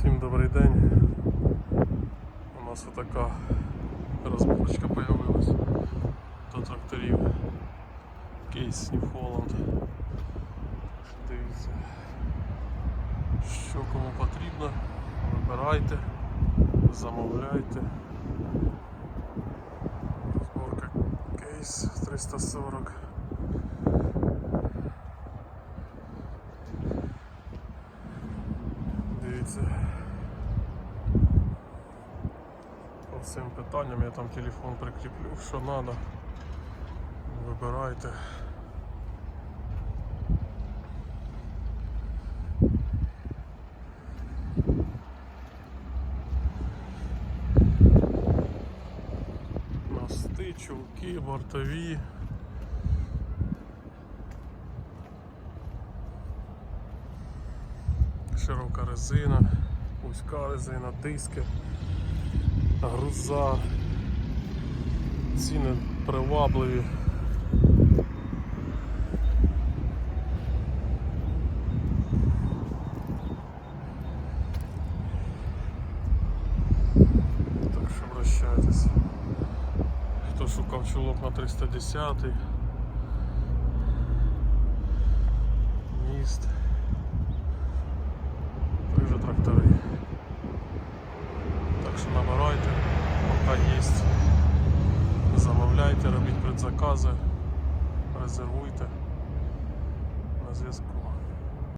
Всім добрий день. У нас отака розборочка появилась до тракторів. Кейс New Holland. Дивіться, що кому потрібно, вибирайте, замовляйте. Розборка кейс 340. Дивіться. По всім питанням я там телефон прикріплю, що треба. Вибирайте. Мости, чулки, бортові. Широка резина, вузька резина, диски, груза, ціни привабливі. Так що обращайтесь. Хто шукав чулок на 310 Набирайте, поки є. Замовляйте, робіть предзакази, резервуйте на зв'язку.